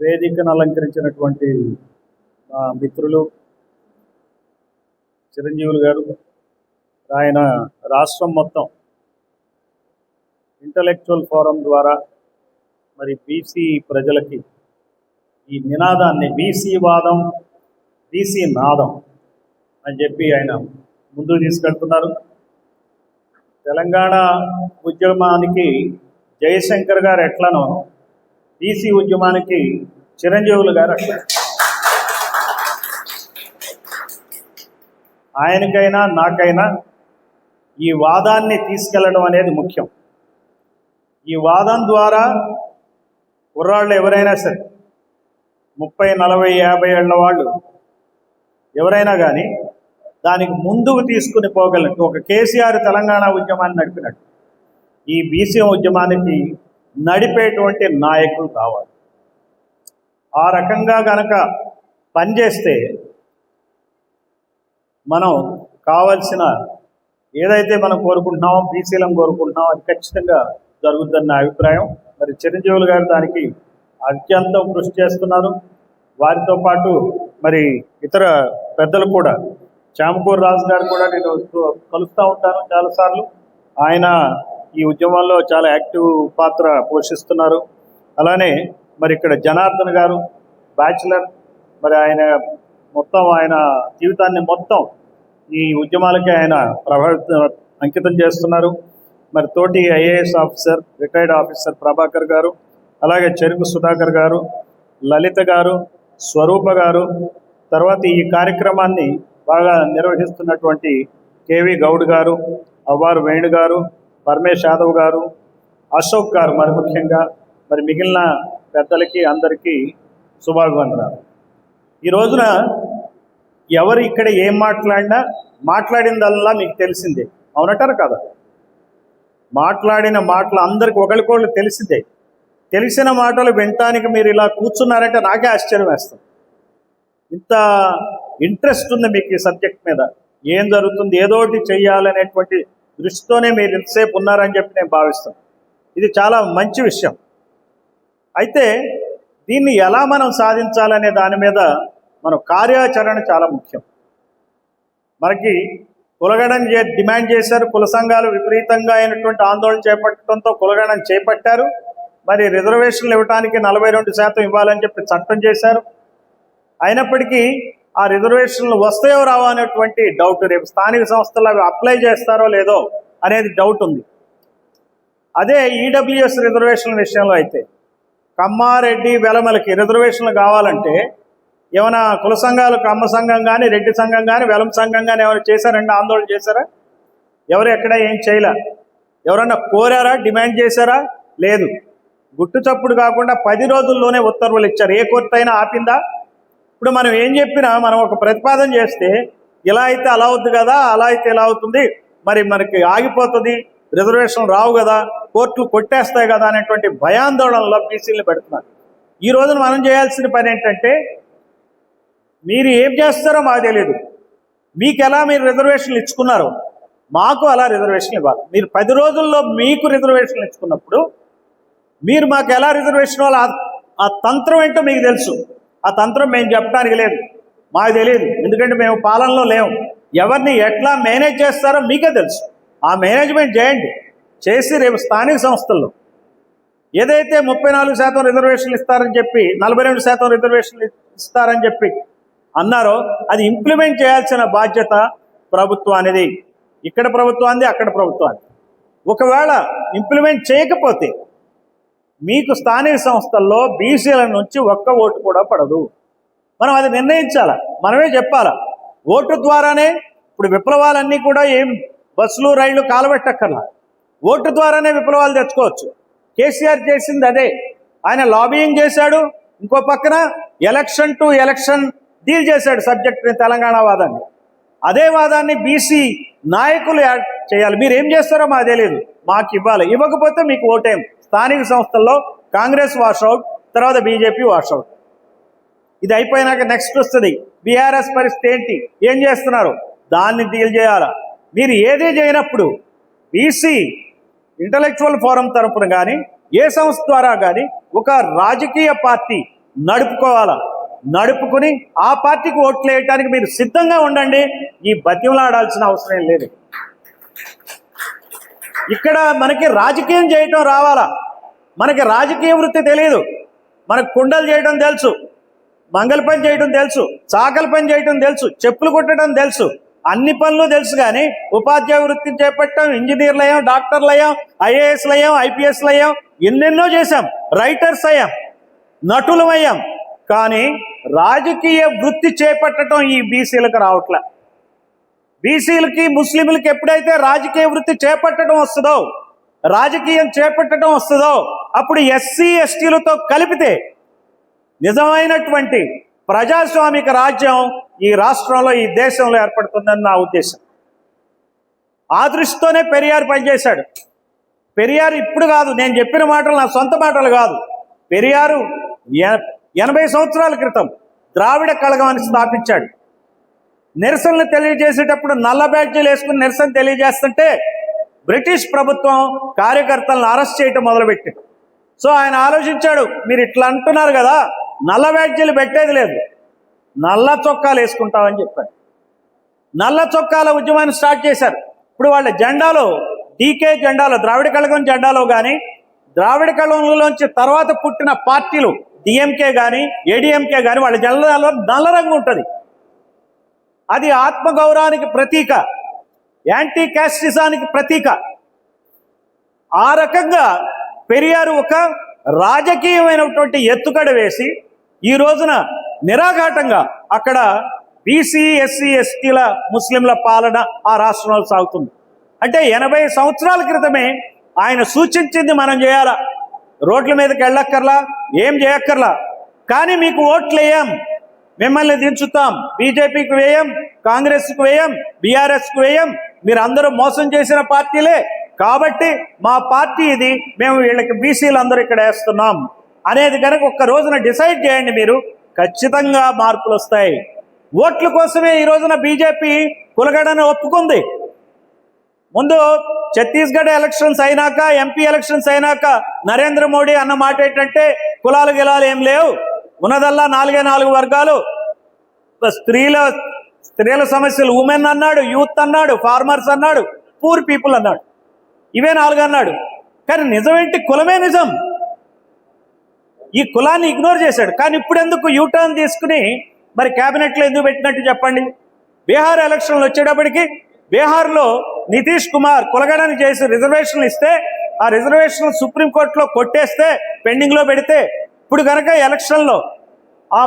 వేదికను అలంకరించినటువంటి మా మిత్రులు చిరంజీవులు గారు ఆయన రాష్ట్రం మొత్తం ఇంటలెక్చువల్ ఫోరం ద్వారా మరి బీసీ ప్రజలకి ఈ నినాదాన్ని బీసీ వాదం బీసీ నాదం అని చెప్పి ఆయన ముందుకు తీసుకెళ్తున్నారు. తెలంగాణ ఉద్యమానికి జయశంకర్ గారు ఎట్లనో బీసీ ఉద్యమానికి చిరంజీవులు గారు అట్లా ఆయనకైనా నాకైనా ఈ వాదాన్ని తీసుకెళ్ళడం అనేది ముఖ్యం. ఈ వాదం ద్వారా కుర్రాళ్ళు ఎవరైనా సరే ముప్పై నలభై యాభై ఏళ్ళ వాళ్ళు ఎవరైనా కానీ దానికి ముందుకు తీసుకుని పోగలరు ఒక కేసీఆర్ తెలంగాణ ఉద్యమాన్ని నడిపినట్టు. ఈ బీసీ ఉద్యమానికి నడిపేటువంటి నాయకులు కావాలి. ఆ రకంగా గనక పనిచేస్తే మనం కావలసిన ఏదైతే మనం కోరుకుంటున్నామో బీసీలను కోరుకుంటున్నామో అది ఖచ్చితంగా జరుగుతుందని నా అభిప్రాయం. మరి చిరంజీవులు గారు దానికి అత్యంతం కృషి చేస్తున్నారు. వారితో పాటు మరి ఇతర పెద్దలు కూడా చామకూరు రాజు గారు కూడా నేను కలుస్తూ ఉంటాను చాలాసార్లు. ఆయన ఈ ఉద్యమంలో చాలా యాక్టివ్ పాత్ర పోషిస్తున్నారు. అలానే మరి ఇక్కడ జనార్దన్ గారు బ్యాచిలర్ మరి ఆయన మొత్తం ఆయన జీవితాన్ని మొత్తం ఈ ఉద్యమాలకి ఆయన ప్రభావిత అంకితం చేస్తున్నారు. మరి తోటి IAS officer retired officer Prabhakar గారు అలాగే చెరుకు సుధాకర్ గారు లలిత గారు స్వరూప గారు తర్వాత ఈ కార్యక్రమాన్ని బాగా నిర్వహిస్తున్నటువంటి కేవి గౌడ్ గారు అవ్వారు వేణు గారు పరమేశ్ యాదవ్ గారు అశోక్ గారు మరి ముఖ్యంగా మరి మిగిలిన పెద్దలకి అందరికీ శుభాభివందనాలు. ఈ రోజున ఎవరు ఇక్కడ ఏం మాట్లాడినా మాట్లాడిందల్లా మీకు తెలిసిందే. అవునటారు కదా? మాట్లాడిన మాటలు అందరికి ఒకరికొకళ్ళు తెలిసిందే. తెలిసిన మాటలు వినటానికి మీరు ఇలా కూర్చున్నారంటే నాకే ఆశ్చర్యం వేస్తాం ఇంత ఇంట్రెస్ట్ ఉంది మీకు ఈ సబ్జెక్ట్ మీద. ఏం జరుగుతుంది? ఏదోటి చేయాలనేటువంటి చెయ్యాలనేటువంటి దృష్టితోనే మీరు ఇంతసేపు ఉన్నారని చెప్పి నేను భావిస్తాను ఇది చాలా మంచి విషయం. అయితే దీన్ని ఎలా మనం సాధించాలనే దాని మీద మన కార్యాచరణ చాలా ముఖ్యం. మనకి కులగడం చే డిమాండ్ చేశారు కుల సంఘాలు విపరీతంగా అయినటువంటి ఆందోళన చేపట్టడంతో కులగడం చేపట్టారు. మరి రిజర్వేషన్లు ఇవ్వడానికి నలభై రెండు శాతం ఇవ్వాలని చెప్పి చట్టం చేశారు. అయినప్పటికీ ఆ రిజర్వేషన్లు వస్తాయో రావో అనేటువంటి డౌట్ రేపు స్థానిక సంస్థలు అవి అప్లై చేస్తారో లేదో అనేది డౌట్ ఉంది. అదే ఈడబ్ల్యూఎస్ రిజర్వేషన్ల విషయంలో అయితే కమ్మారెడ్డి వెలమలకి రిజర్వేషన్లు కావాలంటే ఏమైనా కుల సంఘాలు కమ్మ సంఘం కానీ రెడ్డి సంఘం కానీ వెలం సంఘం కానీ ఏమైనా చేశారండి ఆందోళన చేశారా? ఎవరు ఎక్కడ ఏం చేయలే. ఎవరన్నా కోరారా? డిమాండ్ చేశారా? లేదు. గుట్టు చప్పుడు కాకుండా పది రోజుల్లోనే ఉత్తర్వులు ఇచ్చారు. ఏ కోర్టు అయినా ఆపిందా? ఇప్పుడు మనం ఏం చెప్పినా మనం ఒక ప్రతిపాదన చేస్తే ఇలా అయితే అలా అవుద్ది కదా అలా అయితే ఇలా అవుతుంది మరి మనకి ఆగిపోతుంది రిజర్వేషన్ రావు కదా కోర్టులు కొట్టేస్తాయి కదా అనేటువంటి భయాందోళనలో బీసీలను పెడుతున్నారు. ఈ రోజున మనం చేయాల్సిన పని ఏంటంటే మీరు ఏం చేస్తారో మాకు తెలియదు మీకు ఎలా మీరు రిజర్వేషన్లు ఇచ్చుకున్నారో మాకు అలా రిజర్వేషన్ ఇవ్వాలి. మీరు పది రోజుల్లో మీకు రిజర్వేషన్లు ఇచ్చుకున్నప్పుడు మీరు మాకు ఎలా రిజర్వేషన్ ఇవ్వాలి ఆ- ఆ తంత్రం ఏంటో మీకు తెలుసు. ఆ తంత్రం మేము చెప్పడానికి లేదు. మాకు తెలియదు ఎందుకంటే మేము పాలనలో లేము. ఎవరిని ఎట్లా మేనేజ్ చేస్తారో మీకే తెలుసు. ఆ మేనేజ్మెంట్ చేయండి. చేసి రేపు స్థానిక సంస్థల్లో ఏదైతే ముప్పై నాలుగు శాతం రిజర్వేషన్లు ఇస్తారని చెప్పి నలభై రెండు శాతం రిజర్వేషన్లు ఇస్తారని చెప్పి అన్నారో అది ఇంప్లిమెంట్ చేయాల్సిన బాధ్యత ప్రభుత్వానిది ఇక్కడ ప్రభుత్వాన్ని అక్కడ ప్రభుత్వాన్ని ఒకవేళ ఇంప్లిమెంట్ చేయకపోతే మీకు స్థానిక సంస్థల్లో బీసీల నుంచి ఒక్క ఓటు కూడా పడదు. మనం అది నిర్ణయించాలా? మనమే చెప్పాలా? ఓటు ద్వారానే ఇప్పుడు విప్లవాలన్నీ కూడా ఏం బస్సులు రైళ్ళు కాలబెట్టక్కర్లా? ఓటు ద్వారానే విప్లవాలు తెచ్చుకోవచ్చు. కేసీఆర్ చేసింది అదే. ఆయన లాబియింగ్ చేశాడు ఇంకో పక్కన ఎలక్షన్ టు ఎలక్షన్ డీల్ చేశాడు సబ్జెక్ట్ తెలంగాణ వాదాన్ని. అదే వాదాన్ని బీసీ నాయకులు యాడ్ చేయాలి. మీరు ఏం చేస్తారో మాకు తెలియదు. మాకు ఇవ్వాలి. ఇవ్వకపోతే మీకు ఓటేం స్థానిక సంస్థల్లో కాంగ్రెస్ వాషౌట్ తర్వాత బీజేపీ వాషౌట్ ఇది అయిపోయినాక నెక్స్ట్ వస్తుంది. బీఆర్ఎస్ పరిస్థితి ఏంటి? ఏం చేస్తున్నారు? దాన్ని డీల్ చేయాలా? మీరు ఏది చేయనప్పుడు బీసీ ఇంటలెక్చువల్ ఫోరం తరపున కానీ ఏ సంస్థ ద్వారా కానీ ఒక రాజకీయ పార్టీ నడుపుకోవాలా? నడుపుకుని ఆ పార్టీకి ఓట్లు వేయటానికి మీరు సిద్ధంగా ఉండండి. ఈ బతిమలాడాల్సిన అవసరం లేదు. ఇక్కడ మనకి రాజకీయం చేయటం రావాలా? మనకి రాజకీయ వృత్తి తెలియదు మనకు కుండలు చేయడం తెలుసు. మంగళ పని చేయడం తెలుసు. చాకలి పని చేయడం తెలుసు. చెప్పులు కుట్టడం తెలుసు. అన్ని పనులు తెలుసు కానీ ఉపాధ్యాయ వృత్తి చేపట్టాం ఇంజనీర్లయం డాక్టర్లయం ఐఏఎస్లయం ఐపీఎస్లయం ఎన్నెన్నో చేశాం. రైటర్స్ అయ్యాం. నటులమయ్యాం కానీ రాజకీయ వృత్తి చేపట్టడం ఈ బీసీలకు రావట్లే. బీసీలకి ముస్లింలకి ఎప్పుడైతే రాజకీయ వృత్తి చేపట్టడం వస్తుందో రాజకీయం చేపట్టడం వస్తుందో అప్పుడు ఎస్సీ ఎస్టీలతో కలిపితే నిజమైనటువంటి ప్రజాస్వామిక రాజ్యం ఈ రాష్ట్రంలో ఈ దేశంలో ఏర్పడుతుందని నా ఉద్దేశం. ఆ దృష్టితోనే పెరియార్ పనిచేశాడు. పెరియారు ఇప్పుడు కాదు నేను చెప్పిన మాటలు నా సొంత మాటలు కాదు. పెరియారు ఎ- ఎనభై సంవత్సరాల క్రితం ద్రావిడ కళగం అని స్థాపించాడు. నిరసనలు తెలియజేసేటప్పుడు నల్ల బ్యాడ్జీలు వేసుకుని నిరసన తెలియజేస్తుంటే బ్రిటిష్ ప్రభుత్వం కార్యకర్తలను అరెస్ట్ చేయటం మొదలుపెట్టింది. సో ఆయన ఆలోచించాడు మీరు ఇట్లా అంటున్నారు కదా నల్ల బ్యాడ్జీలు పెట్టేది లేదు. నల్ల చొక్కాలు వేసుకుంటామని చెప్పాడు. నల్ల చొక్కాల ఉద్యమాన్ని స్టార్ట్ చేశారు. ఇప్పుడు వాళ్ళ జెండాలో డీకే జెండాలో ద్రావిడ కళగం జెండాలో కానీ ద్రావిడ కళంలోంచి తర్వాత పుట్టిన పార్టీలు డిఎంకే కానీ ఏడిఎంకే కానీ వాళ్ళ జెండాలో నల్ల రంగు ఉంటుంది. అది ఆత్మగౌరవానికి ప్రతీక. యాంటీ క్యాస్టిజానికి ప్రతీక. ఆ రకంగా పెరియారు ఒక రాజకీయమైనటువంటి ఎత్తుకడ వేసి ఈ రోజున నిరాఘాటంగా అక్కడ బీసీ ఎస్సీ ఎస్టీల ముస్లింల పాలన ఆ రాష్ట్రంలో సాగుతుంది. అంటే ఎనభై సంవత్సరాల క్రితమే ఆయన సూచించింది మనం చేయాలా? రోడ్ల మీదకి వెళ్ళక్కర్లా? ఏం చేయక్కర్లా? కానీ మీకు ఓట్లు వేయం మిమ్మల్ని దించుతాం. బీజేపీకి వేయం కాంగ్రెస్కు వేయం బీఆర్ఎస్కు వేయం. మీరు అందరూ మోసం చేసిన పార్టీలే. కాబట్టి మా పార్టీ ఇది. మేము వీళ్ళకి బీసీలు అందరూ ఇక్కడ వేస్తున్నాం. అనేది కనుక ఒక్క రోజున డిసైడ్ చేయండి మీరు. ఖచ్చితంగా మార్పులు వస్తాయి. ఓట్ల కోసమే ఈ రోజున బీజేపీ కులగడని ఒప్పుకుంది. ముందు ఛత్తీస్గఢ్ ఎలక్షన్స్ అయినాక ఎంపీ ఎలక్షన్స్ అయినాక నరేంద్ర మోడీ అన్న మాట ఏంటంటే కులాలు గిలాలు ఏం లేవు. ఉన్నదల్లా నాలుగే నాలుగు వర్గాలు. స్త్రీల స్త్రీల సమస్యలు ఉమెన్ అన్నాడు యూత్ అన్నాడు ఫార్మర్స్ అన్నాడు పూర్ పీపుల్ అన్నాడు. ఇవే నాలుగు అన్నాడు. కానీ నిజమేంటి? కులమే నిజం. ఈ కులాన్ని ఇగ్నోర్ చేశాడు. కానీ ఇప్పుడు ఎందుకు యూటర్న్ తీసుకుని మరి క్యాబినెట్లో ఎందుకు పెట్టినట్టు చెప్పండి? బీహార్ ఎలక్షన్లు వచ్చేటప్పటికి బీహార్లో నితీష్ కుమార్ కులగడని చేసి రిజర్వేషన్లు ఇస్తే ఆ రిజర్వేషన్ సుప్రీంకోర్టులో కొట్టేస్తే పెండింగ్లో పెడితే ఇప్పుడు కనుక ఎలక్షన్లో ఆ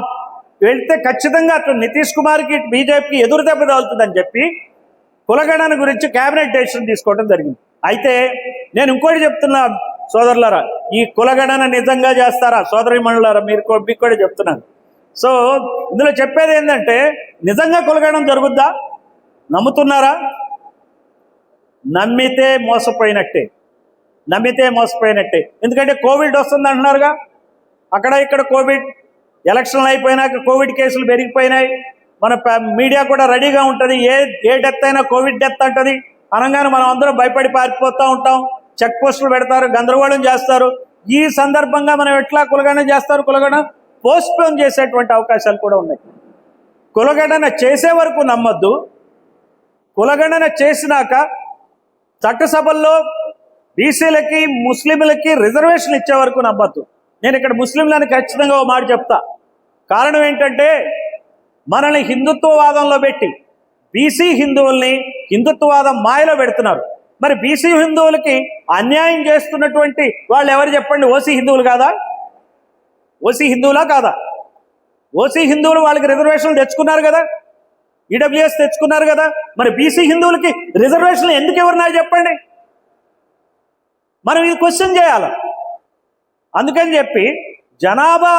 వెళ్తే ఖచ్చితంగా అటు నితీష్ కుమార్కి బీజేపీకి ఎదురు దెబ్బ తగులుతుందని చెప్పి కులగణన గురించి కేబినెట్ డెసిషన్ తీసుకోవడం జరిగింది. అయితే నేను ఇంకోటి చెప్తున్నా సోదరులారా ఈ కులగణన నిజంగా చేస్తారా? సోదరి మనులారా మీరు మీకు కూడా చెప్తున్నాను. సో ఇందులో చెప్పేది ఏంటంటే నిజంగా కులగణం జరుగుద్దా? నమ్ముతున్నారా? నమ్మితే మోసపోయినట్టే. నమ్మితే మోసపోయినట్టే. ఎందుకంటే కోవిడ్ వస్తుంది అంటున్నారుగా అక్కడ ఇక్కడ కోవిడ్ ఎలక్షన్లు అయిపోయినాక కోవిడ్ కేసులు పెరిగిపోయినాయి. మన మీడియా కూడా రెడీగా ఉంటుంది. ఏ ఏ డెత్ అయినా కోవిడ్ డెత్ అంటుంది. అనగానే మనం అందరం భయపడి పారిపోతూ ఉంటాం. చెక్ పోస్టులు పెడతారు గందరగోళం చేస్తారు. ఈ సందర్భంగా మనం ఎట్లా కులగణన చేస్తారు? కులగణన పోస్ట్పోన్ చేసేటువంటి అవకాశాలు కూడా ఉన్నాయి. కులగణన చేసే వరకు నమ్మద్దు. కులగణన చేసినాక చట్టసభల్లో బీసీలకి ముస్లింలకి రిజర్వేషన్ ఇచ్చే వరకు నమ్మద్దు. నేను ఇక్కడ ముస్లింలను ఖచ్చితంగా ఓ మాట చెప్తా. కారణం ఏంటంటే మనల్ని హిందుత్వవాదంలో పెట్టి బీసీ హిందువుల్ని హిందుత్వవాదం మాయలో పెడుతున్నారు. మరి బీసీ హిందువులకి అన్యాయం చేస్తున్నటువంటి వాళ్ళు ఎవరు చెప్పండి? ఓసీ హిందువులు కాదా? ఓసీ హిందువులా కాదా? ఓసీ హిందువులు వాళ్ళకి రిజర్వేషన్లు తెచ్చుకున్నారు కదా? ఈడబ్ల్యూఎస్ తెచ్చుకున్నారు కదా? మరి బీసీ హిందువులకి రిజర్వేషన్లు ఎందుకు ఎవరున్నాయో చెప్పండి? మనం ఇది క్వశ్చన్ చేయాలి? అందుకని చెప్పి జనాభా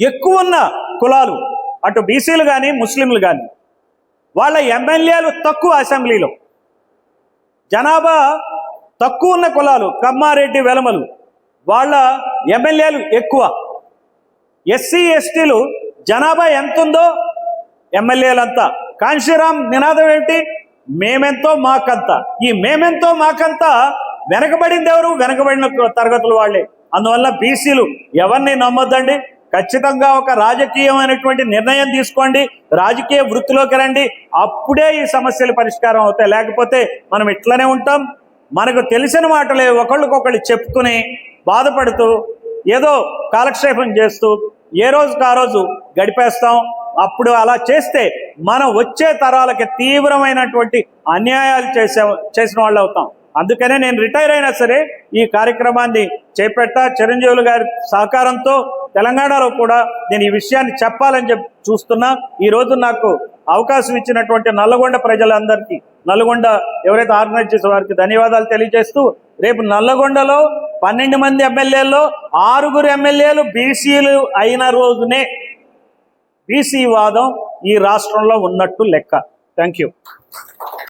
ఎక్కువ ఉన్న కులాలు అటు బీసీలు కానీ ముస్లింలు కానీ వాళ్ళ ఎమ్మెల్యేలు తక్కువ అసెంబ్లీలో. జనాభా తక్కువ ఉన్న కులాలు కమ్మారెడ్డి వెలమలు వాళ్ళ ఎమ్మెల్యేలు ఎక్కువ. ఎస్సీ ఎస్టీలు జనాభా ఎంత ఉందో ఎమ్మెల్యేలంతా. కాంశీరామ్ నినాదం ఏంటి? మేమెంతో మాకంత. ఈ మేమెంతో మాకంతా వెనకబడింది ఎవరు? వెనకబడిన తరగతులు వాళ్ళే. అందువల్ల బీసీలు ఎవరిని నమ్మొద్దండి? ఖచ్చితంగా ఒక రాజకీయమైనటువంటి నిర్ణయం తీసుకోండి రాజకీయ వృత్తిలోకి రండి. అప్పుడే ఈ సమస్యలు పరిష్కారం అవుతాయి. లేకపోతే మనం ఇట్లనే ఉంటాం. మనకు తెలిసిన మాటలే ఒకళ్ళకొకళ్ళు చెప్పుకుని బాధపడుతూ ఏదో కాలక్షేపం చేస్తూ ఏ రోజుకు ఆ రోజు గడిపేస్తాం. అప్పుడు అలా చేస్తే మనం వచ్చే తరాలకి తీవ్రమైనటువంటి అన్యాయాలు చేసే చేసిన వాళ్ళు అవుతాం అందుకనే నేను రిటైర్ అయినా సరే ఈ కార్యక్రమాన్ని చేపట్టా. చిరంజీవులు గారి సహకారంతో తెలంగాణలో కూడా నేను ఈ విషయాన్ని చెప్పాలని చెప్పి చూస్తున్నా. ఈ రోజు నాకు అవకాశం ఇచ్చినటువంటి నల్లగొండ ప్రజలందరికీ నల్గొండ ఎవరైతే ఆర్గనైజ్ చేసే వారికి ధన్యవాదాలు తెలియజేస్తూ రేపు నల్లగొండలో పన్నెండు మంది ఎమ్మెల్యేల్లో ఆరుగురు ఎమ్మెల్యేలు బీసీలు అయిన రోజునే బీసీ వాదం ఈ రాష్ట్రంలో ఉన్నట్టు లెక్క. Thank you.